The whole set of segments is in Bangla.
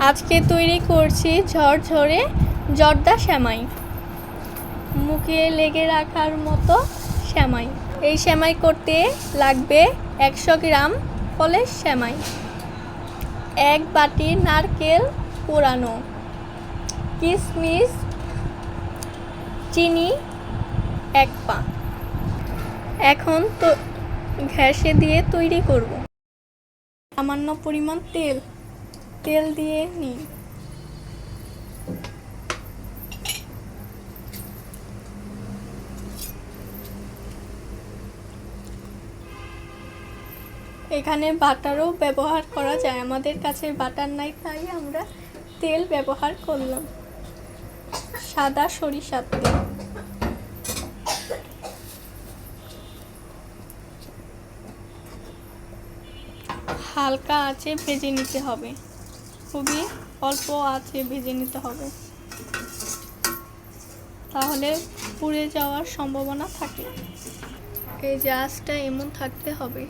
আজকে তৈরি করছি ঝরঝরে জর্দা শ্যামাই। মুখে লেগে রাখার মতো শ্যামাই। এই শ্যামাই করতে লাগবে একশো গ্রাম ফলের শ্যামাই। এক বাটি নারকেল পোড়ানো। কিশমিশ চিনি, এক পা। এখন তো ঘ্যাসে দিয়ে তৈরি করব। সামান্য পরিমাণ তেল। তেল দিয়ে নিই এখানে বাটারও ব্যবহার করা যায়। আমাদের কাছে বাটার নাই, তাই আমরা তেল ব্যবহার করলাম। সাদা সরিষার তেল। হালকা আছে ভেজে নিতে হবে। খুবই অল্প আছে ভেজে নিতে হবে। তাহলে পুড়ে যাওয়ার সম্ভাবনা থাকে। এই যে আঁচটা এমন থাকতে হবে।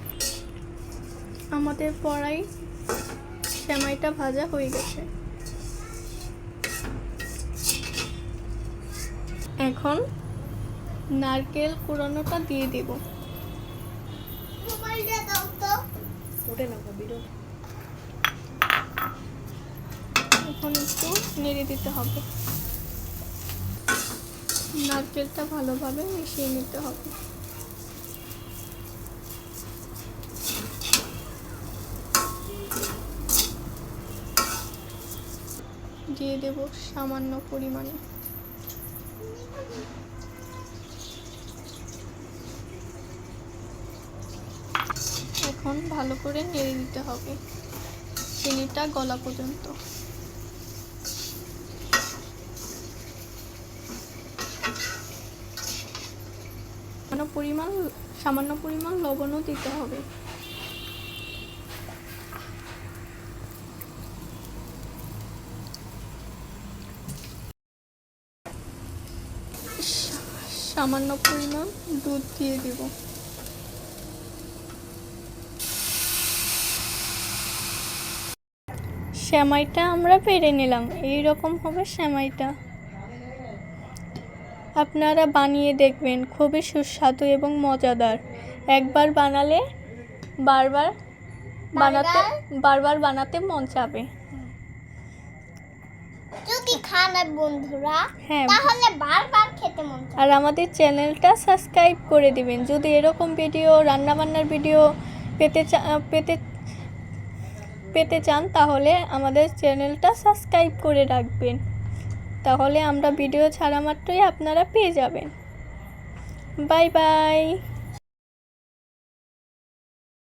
আমাদের পড়াই সেমাইটা ভাজা হয়ে গেছে। এখন নারকেল কুড়ানোটা দিয়ে দেব। এখন একটু নেড়ে দিতে হবে। নারকেলটা ভালোভাবে মিশিয়ে নিতে হবে। দিয়ে দেব সামান্য পরিমাণে। এখন ভালো করে নেড়ে দিতে হবে। চিনিটা গলা পর্যন্ত। পরিমাণ, সামান্য পরিমাণ লবণও দিতে হবে। সামান্য পরিমাণ দুধ দিয়ে দিব। সেমাইটা আমরা পেরে নিলাম। এই রকম হবে সেমাইটা। আপনারা বানিয়ে দেখবেন খুবই সুস্বাদু এবং মজাদার। একবার বানালে বারবার বানাতে বারবার? বানাতে মন চাবে। যদি খান বন্ধুরা হ্যাঁ। তাহলে বারবার খেতে মন আর আমাদের চ্যানেলটা সাবস্ক্রাইব করে দিবেন। যদি এরকম ভিডিও রান্নাবান্নার ভিডিও পেতে পেতে পেতে চান তাহলে আমাদের চ্যানেলটা সাবস্ক্রাইব করে রাখবেন। তাহলে আমরা ভিডিও ছাড়া মাত্রই আপনারা পেয়ে যাবেন। Bye bye